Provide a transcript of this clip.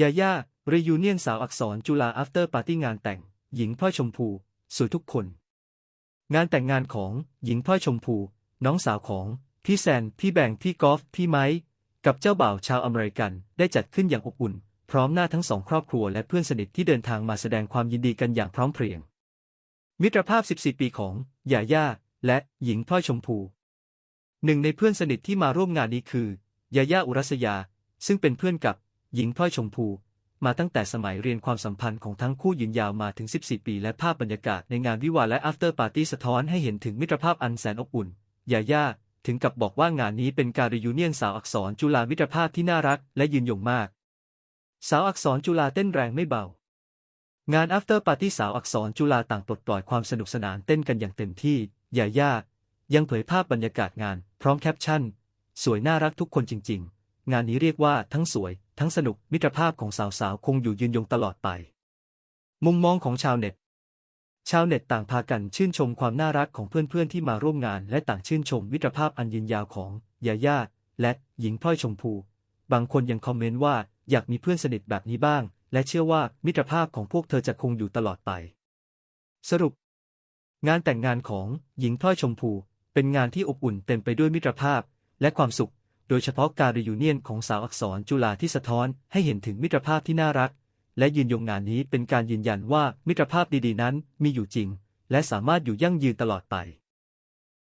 ยาย่ารียูเนียนสาวอักษรจุฬา after party งานแต่ง หญิงพลอยชมพูสวยทุกคน งานแต่งงานของหญิงพลอยชมพู น้องสาวของ พี่แซน พี่แบงพี่กอล์ฟพี่ไม้ กับเจ้าบ่าวชาวอเมริกันได้จัดขึ้นอย่างอบอุ่น พร้อมหน้าทั้งสองครอบครัวและเพื่อนสนิทที่เดินทางมาแสดงความยินดีกันอย่างพร้อมเพรียง มิตรภาพ 14 ปีของยาย่าและหญิงพลอยชมพูหนึ่งในเพื่อนสนิทที่มาร่วมงานนี้คือยาย่าอุรัสยา ซึ่งเป็นเพื่อนกับ หญิงพลอยชมพู มาตั้งแต่สมัยเรียนความสัมพันธ์ของทั้งคู่ยืนยาวมาถึง 14 ปี และภาพบรรยากาศในงานวิวาและ after party สะท้อนให้เห็นถึงมิตรภาพอันแสนอบอุ่นยาย่าถึงกับบอกว่างานนี้เป็นการรียูเนียนสาวอักษรจุฬามิตรภาพที่น่ารักและยืนยงมาก สาวอักษรจุฬาเต้นแรงไม่เบา งาน after party สาวอักษรจุฬาต่างปลดปล่อยความสนุกสนานเต้นกันอย่างเต็มที่ยาย่ายังเผยภาพบรรยากาศงาน พร้อมแคปชั่น สวยน่ารักทุกคนจริง ๆ งานนี้เรียกว่าทั้งสวย ทั้งสนุกมิตรภาพของสาวๆ คงอยู่ยืนยงตลอดไป มุมมองของชาวเน็ต ชาวเน็ตต่างพากันชื่นชมความน่ารักของเพื่อนๆ ที่มาร่วมงาน และต่างชื่นชมมิตรภาพอันยืนยาวของยาย่าและหญิงพลอยชมพู บางคนยังคอมเมนต์ว่าอยากมีเพื่อนสนิทแบบนี้บ้าง และเชื่อว่ามิตรภาพของพวกเธอจะคงอยู่ตลอดไป สรุป งานแต่งงานของหญิงพลอยชมพู เป็นงานที่อบอุ่นเต็มไปด้วยมิตรภาพและความสุข โดยเฉพาะการรียูเนียนของสาวอักษรจุฬาที่สะท้อนให้เห็นถึงมิตรภาพที่น่ารัก และยืนยงงานนี้เป็นการยืนยันว่ามิตรภาพดีๆนั้นมีอยู่จริง และสามารถอยู่ยั่งยืนตลอดไป